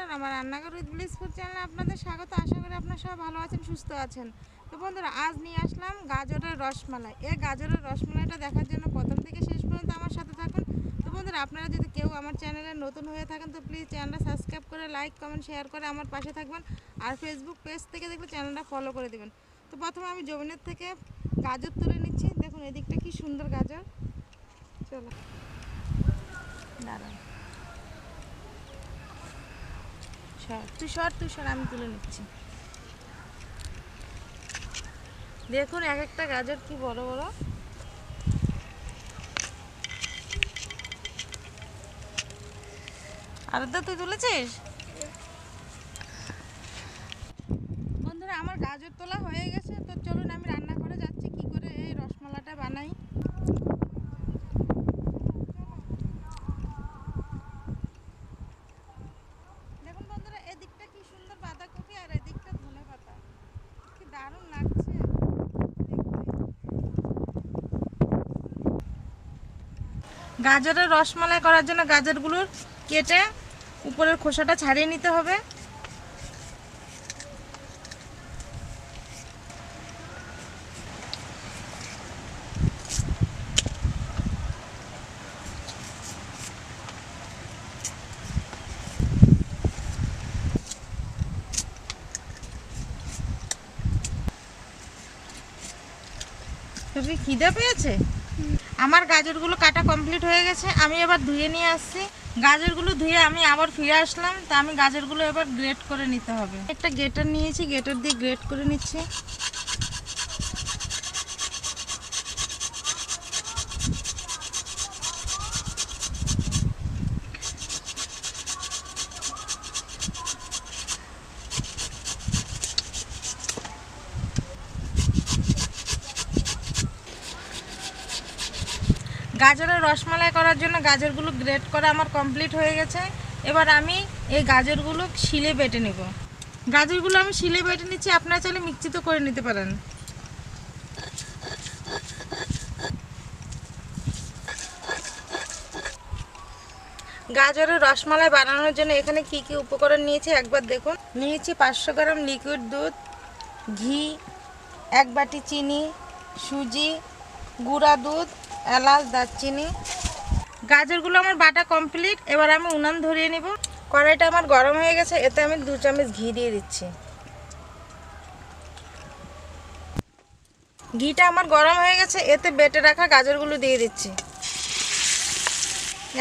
নমস্কার আমার রান্নাঘর উইথ ব্লিসফুড চ্যানেলে আপনাদের স্বাগত। আশা করি আপনারা সবাই ভালো আছেন, সুস্থ আছেন। তো বন্ধুরা, আজ নিয়ে আসলাম গাজরের রসমালাই। এই গাজরের রসমালাইটা দেখার জন্য প্রথম থেকে শেষ পর্যন্ত আমার সাথে থাকুন। তো বন্ধুরা, আপনারা যদি কেউ আমার চ্যানেলে নতুন হয়ে থাকেন, তো প্লিজ চ্যানেলটা সাবস্ক্রাইব করে লাইক কমেন্ট শেয়ার করে আমার পাশে থাকবেন। আর ফেসবুক পেজ থেকে দেখলে চ্যানেলটা ফলো করে দেবেন। তো প্রথমে আমি জমিনের থেকে গাজর তুলে নিচ্ছি। দেখুন, এদিকটা কি সুন্দর গাজর। চলো। দাঁড়ান সর তুই সর তুই সর আমি তুলে নিচ্ছি। দেখুন, এক একটা গাজর কি বড় বড়? আর তুই তুলেছিস বন্ধুরা আমার গাজর তোলা হয়ে গেছে তো চলুন আমি রান্না করে যাচ্ছি কি করে এই রসমালাটা বানাই দেখুন বন্ধুরা এদিকটা কি সুন্দর বাঁধাকপি আর এদিকটা ধনে পাতা কি দারুণ লাগছে গাজরের রসমালাই করার জন্য গাজরগুলোর কেটে উপরের খোসাটা ছাড়িয়ে নিতে হবে। তুমি খিদে পেয়েছে? আমার গাজরগুলো কাটা কমপ্লিট হয়ে গেছে, আমি এবার ধুয়ে নিয়ে আসছি। গাজরগুলো ধুয়ে আমি আবার ফিরে আসলাম, তা আমি গাজরগুলো এবার গ্রেট করে নিতে হবে। একটা গেটার নিয়েছি গেটার দিয়ে গ্রেট করে নিচ্ছি। গাজরের রসমালাই করার জন্য গাজরগুলো গ্রেট করা আমার কমপ্লিট হয়ে গেছে। এবার আমি এই গাজরগুলো শিলে বেটে নেব। গাজরগুলো আমি শিলে বেটে নিচ্ছি, আপনারা চাইলে মিক্সিতে করে নিতে পারেন। গাজরের রসমালাই বানানোর জন্য এখানে কি কি উপকরণ নিয়েছি একবার দেখুন। নিয়েছি পাঁচশো গ্রাম লিকুইড দুধ, ঘি, এক বাটি চিনি, সুজি, গুঁড়া দুধ এলাচ, দারচিনি। গাজরগুলো আমার বাটা কমপ্লিট এবার আমি উনান ধরিয়ে নিব। কড়াইটা আমার গরম হয়ে গেছে। এতে আমি দু চামচ ঘি দিয়ে দিচ্ছি। ঘিটা আমার গরম হয়ে গেছে। এতে বেটে রাখা গাজরগুলো দিয়ে দিচ্ছি।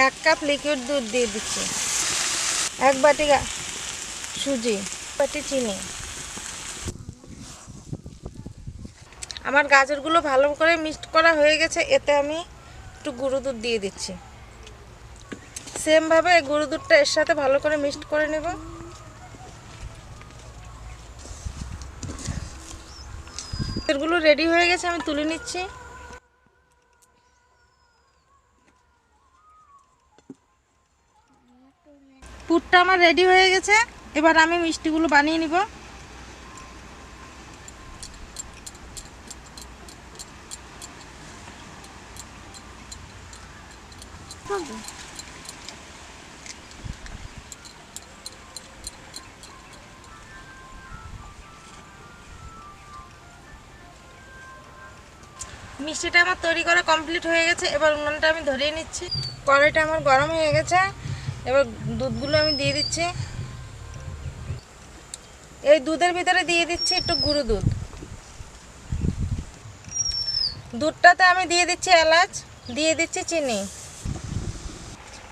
এক কাপ লিকুইড দুধ দিয়ে দিচ্ছি। এক বাটি সুজি বাটি চিনি। আমার গাজরগুলো ভালো করে মিক্সড করা হয়ে গেছে, এতে আমি একটু গুঁড়ো দুধ দিয়ে দিচ্ছি। সেমভাবে এই গুঁড়ো দুধটা এর সাথে ভালো করে মিক্সড করে নেব। এগুলো রেডি হয়ে গেছে, আমি তুলে নিচ্ছি। পুরটা আমার রেডি হয়ে গেছে, এবার আমি মিষ্টিগুলো বানিয়ে নিব। মিষ্টিটা আমার তৈরি করা কমপ্লিট হয়ে গেছে, এবার উনুনটা আমি ধরিয়ে নিচ্ছি। কড়াইটা আমার গরম হয়ে গেছে, এবার দুধগুলো আমি দিয়ে দিচ্ছি। এই দুধের ভিতরে দিয়ে দিচ্ছি একটু গুঁড়ো দুধ। দুধটাতে আমি দিয়ে দিচ্ছি এলাচ, দিয়ে দিচ্ছি চিনি।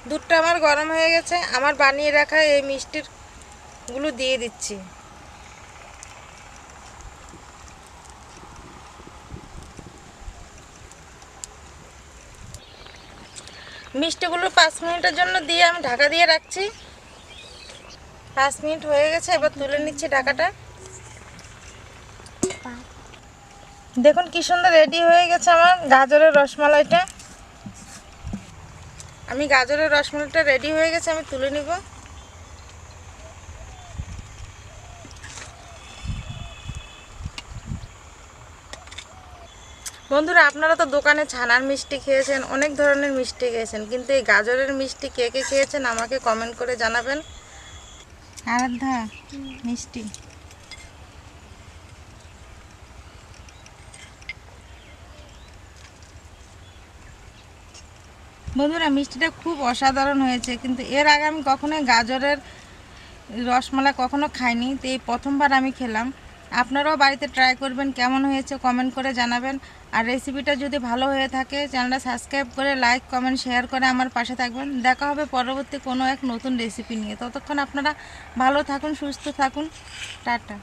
দুধটা আমার গরম হয়ে গেছে, আমার বানিয়ে রাখা এই মিষ্টিরগুলো দিয়ে দিচ্ছি। মিষ্টিগুলো পাঁচ মিনিটের জন্য দিয়ে আমি ঢাকা দিয়ে রাখছি। পাঁচ মিনিট হয়ে গেছে, এবার তুলে নিচ্ছি ঢাকাটা। দেখুন কি সুন্দর রেডি হয়ে গেছে আমার গাজরের রসমালাইটা। আমি গাজরের রসমালাইটা রেডি হয়ে গেছে, আমি তুলে নিব। বন্ধুরা, আপনারা তো দোকানে ছানার মিষ্টি খেয়েছেন, অনেক ধরনের মিষ্টি খেয়েছেন, কিন্তু এই গাজরের মিষ্টি কে কে খেয়েছেন আমাকে কমেন্ট করে জানাবেন। আরাধ্যা, মিষ্টি। বন্ধুরা, মিষ্টিটা খুব অসাধারণ হয়েছে, কিন্তু এর আগে আমি কখনোই গাজরের রসমালাই কখনো খাইনি, তো এই প্রথমবার আমি খেলাম। আপনারাও বাড়িতে ট্রাই করবেন, কেমন হয়েছে কমেন্ট করে জানাবেন। আর রেসিপিটা যদি ভালো হয়ে থাকে, চ্যানেলটা সাবস্ক্রাইব করে লাইক কমেন্ট শেয়ার করে আমার পাশে থাকবেন। দেখা হবে পরবর্তী কোনো এক নতুন রেসিপি নিয়ে। ততক্ষণ আপনারা ভালো থাকুন, সুস্থ থাকুন। টাটা।